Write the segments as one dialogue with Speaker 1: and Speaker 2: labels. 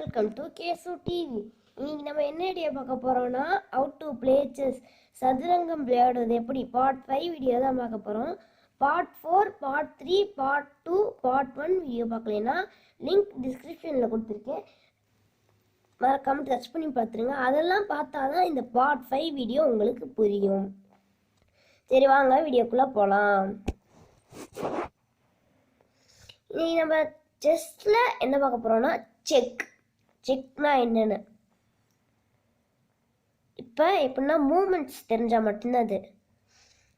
Speaker 1: Welcome to case TV இன்னைக்கு நம்ம என்ன ஐடியா பார்க்க போகிறோம்னா அவுட் டு ப்ளே செஸ் சதுரங்கம் விளையாடுவது எப்படி? பார்ட் ஃபைவ் வீடியோ தான் பார்க்க போகிறோம் part four part three part two part one video பார்க்கலைன்னா link டிஸ்கிரிப்ஷனில் கொடுத்துருக்கேன். மறக்காம டச் பண்ணி பார்த்துருங்க. அதெல்லாம் பார்த்தா தான் இந்த பார்ட் ஃபைவ் வீடியோ உங்களுக்கு புரியும். சரி வாங்க வீடியோக்குள்ளே போகலாம் இன்னைக்கு நம்ம செஸ்ல என்ன பார்க்க போகிறோம்னா செக் ஜிக்னா என்னென்னு. இப்போ எப்படின்னா மூமெண்ட்ஸ் தெரிஞ்சால் மட்டும்தான் அது.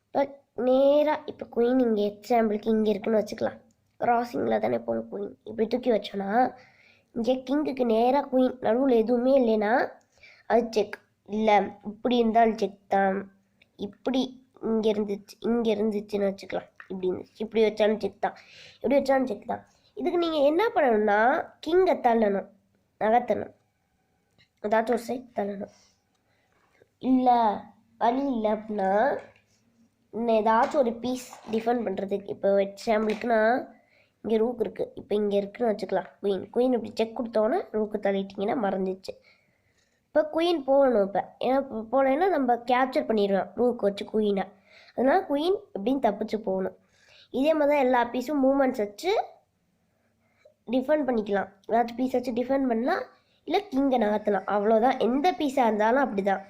Speaker 1: இப்போ நேராக இப்போ குயின் இங்கே எக்ஸாம்பிளுக்கு இங்கே இருக்குன்னு வச்சுக்கலாம். கிராசிங்கில் தானே போகும் குயின் இப்படி தூக்கி வச்சோன்னா இங்கே கிங்குக்கு நேராக குயின் நடுவில் எதுவுமே இல்லைன்னா அது செக் இல்லை இப்படி இருந்தாலும் செக் தான். இப்படி இங்கே இருந்துச்சு இங்கே இருந்துச்சுன்னு வச்சுக்கலாம். இப்படி இருந்துச்சு இப்படி வச்சாலும் செக் தான். இப்படி வச்சாலும் செக் தான். இதுக்கு நீங்கள் என்ன பண்ணணும்னா கிங்கை தள்ளணும். நகர்த்தணும் ஏதாச்சும் ஒரு சைட் தள்ளணும். இல்லை வழி இல்லை அப்படின்னா இன்னும் ஏதாச்சும் ஒரு பீஸ் டிஃபெண்ட் பண்ணுறதுக்கு இப்போ எக்ஸாம்பிளுக்குன்னா இங்கே ரூக் இருக்குது இப்போ இங்கே இருக்குன்னு வச்சுக்கலாம். குயின் குயின் இப்படி செக் கொடுத்தோன்னே ரூக்கு தள்ளிட்டிங்கன்னா மறைஞ்சிச்சு இப்போ குயின் போகணும் இப்போ. ஏன்னா இப்போ போனேன்னா நம்ம கேப்சர் பண்ணிடுவோம் ரூக்கு வச்சு குயினை அதனால குயின் எப்படின்னு தப்பிச்சு போகணும். இதே மாதிரி தான் எல்லா பீஸும் மூமெண்ட்ஸ் வச்சு டிஃபெண்ட் பண்ணிக்கலாம். ஏதாச்சும் பீஸ் வச்சு டிஃபெண்ட் பண்ணலாம். இல்லை கிங்கை நகர்த்தலாம். அவ்வளோதான் எந்த பீஸாக இருந்தாலும் அப்படி தான்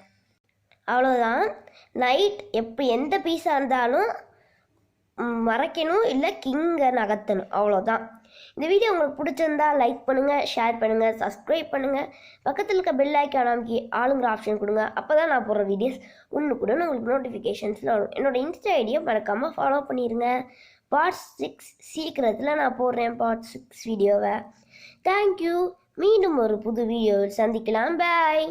Speaker 1: அவ்வளோதான் நைட் எப்போ எந்த பீஸாக இருந்தாலும் மறைக்கணும் இல்லை கிங்கை நகர்த்தணும். அவ்வளோதான் இந்த வீடியோ உங்களுக்கு பிடிச்சிருந்தா லைக் பண்ணுங்கள் ஷேர் பண்ணுங்கள் சப்ஸ்கிரைப் பண்ணுங்கள் பக்கத்தில் இருக்க பெல் ஐக்கான் அமைக்கி ஆளுங்கிற ஆப்ஷன் கொடுங்க. அப்போ தான் நான் போடுற வீடியோஸ் ஒன்று கூட உங்களுக்கு நோட்டிஃபிகேஷன்ஸில் வரும். என்னோட இன்ஸ்டா ஐடியை மறக்காமல் ஃபாலோ பண்ணிடுங்க பார்ட் சிக்ஸ் சீக்கிரத்தில் நான் போடுறேன் பார்ட் சிக்ஸ் வீடியோவை தேங்க்யூ மீண்டும் ஒரு புது வீடியோவில் சந்திக்கலாம். பாய்